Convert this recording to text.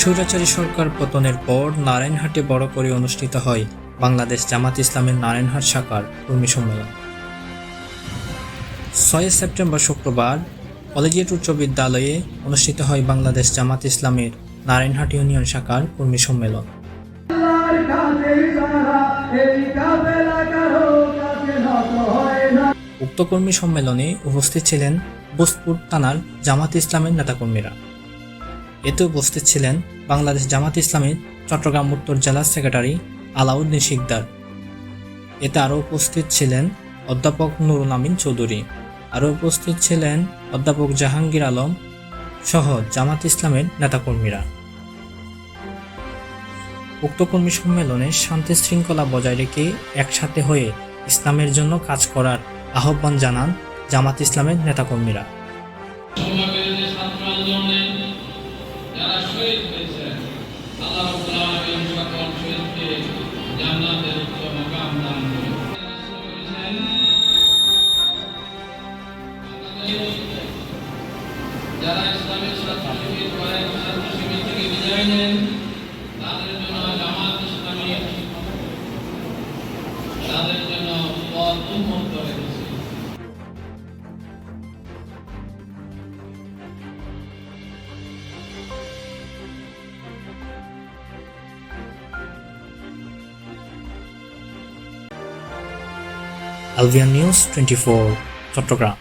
স্বৈরাচারী সরকার পতনের পর নারায়ণহাটে বড় করে অনুষ্ঠিত হয় বাংলাদেশ জামাত ইসলামের নারায়ণহাট শাখার কর্মী সম্মেলন। ছয় সেপ্টেম্বর শুক্রবার কলেজিয়েট উচ্চ বিদ্যালয়ে অনুষ্ঠিত হয় বাংলাদেশ জামাত ইসলামের নারায়ণহাট ইউনিয়ন শাখার কর্মী সম্মেলন। উক্ত কর্মী সম্মেলনে উপস্থিত ছিলেন বোসপুর থানার জামাত ইসলামের নেতাকর্মীরা। এতে উপস্থিত ছিলেন বাংলাদেশ জামাত ইসলামের চট্টগ্রাম উত্তর জেলা সেক্রেটারি আলাউদ্দিন শিকদার। এতে আরও উপস্থিত ছিলেন অধ্যাপক নুরুল আমিন চৌধুরী। আরও উপস্থিত ছিলেন অধ্যাপক জাহাঙ্গীর আলম সহ জামাত ইসলামের নেতাকর্মীরা। উক্ত কর্মী সম্মেলনে শান্তি শৃঙ্খলা বজায় রেখে একসাথে হয়ে ইসলামের জন্য কাজ করার আহ্বান জানান জামাত ইসলামের নেতাকর্মীরা। যারা শহীদ হয়েছেন আল্লাহ রাব্বুল আলামিন সকল শহীদকে জান্নাতের উচ্চ মাকাম দান করুন যারা ইসলামের ছাত্র তাদের জন্য পথ উন্মুক্ত রেখেছে আলভিয়ান নিউজ টোয়েন্টি ফোর চট্টগ্রাম